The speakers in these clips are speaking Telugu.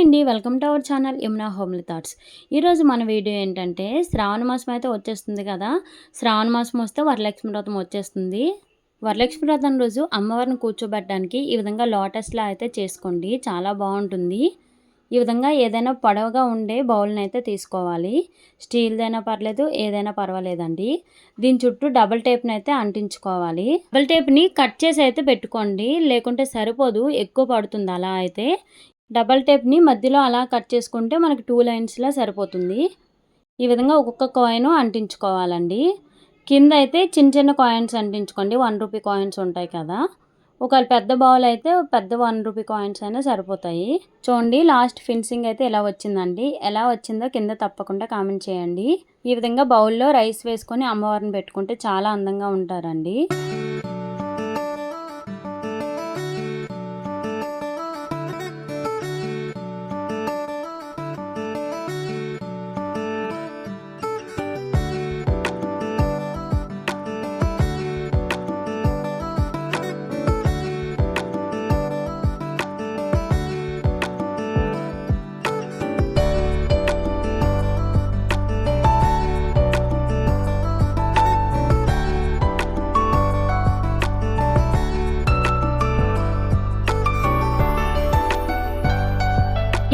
హాయ్ అండి. Welcome to our channel Yamuna homely thoughts. ఈరోజు మన వీడియో ఏంటంటే శ్రావణ మాసం అయితే వచ్చేస్తుంది కదా. శ్రావణ మాసం వస్తే వరలక్ష్మి వ్రతం వచ్చేస్తుంది. వరలక్ష్మి వ్రతం రోజు అమ్మవారిని కూర్చోబెట్టడానికి ఈ విధంగా లోటస్లా అయితే చేసుకోండి. చాలా బాగుంటుంది. ఈ విధంగా ఏదైనా పొడవుగా ఉండే బౌల్ని అయితే తీసుకోవాలి. స్టీల్దైనా పర్లేదు ఏదైనా పర్వాలేదండి. దీని చుట్టూ డబల్ టేప్ని అయితే అంటించుకోవాలి. డబల్ టేప్ని కట్ చేసి అయితే పెట్టుకోండి. లేకుంటే సరిపోదు ఎక్కువ పడుతుంది అలా అయితే. డబల్ టేప్ని మధ్యలో అలా కట్ చేసుకుంటే మనకి టూ లైన్స్లో సరిపోతుంది. ఈ విధంగా ఒక్కొక్క కాయిన్ అంటించుకోవాలండి. కింద అయితే చిన్న చిన్న కాయిన్స్ అంటించుకోండి. వన్ రూపీ కాయిన్స్ ఉంటాయి కదా. ఒకవేళ పెద్ద బౌల్ అయితే పెద్ద వన్ రూపీ కాయిన్స్ అయినా సరిపోతాయి. చూడండి లాస్ట్ ఫినిషింగ్ అయితే ఎలా వచ్చిందండి? ఎలా వచ్చిందో కింద తప్పకుండా కామెంట్ చేయండి. ఈ విధంగా బౌల్లో రైస్ వేసుకొని అమ్మవారిని పెట్టుకుంటే చాలా అందంగా ఉంటారండి.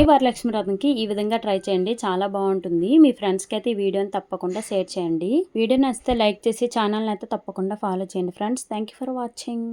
ఈ వరలక్ష్మి వ్రతంకి ఈ విధంగా ట్రై చేయండి. చాలా బాగుంటుంది. మీ ఫ్రెండ్స్కి అయితే ఈ వీడియోని తప్పకుండా షేర్ చేయండి. వీడియో నచ్చితే లైక్ చేసి ఛానల్ని అయితే తప్పకుండా ఫాలో చేయండి. Friends thank for watching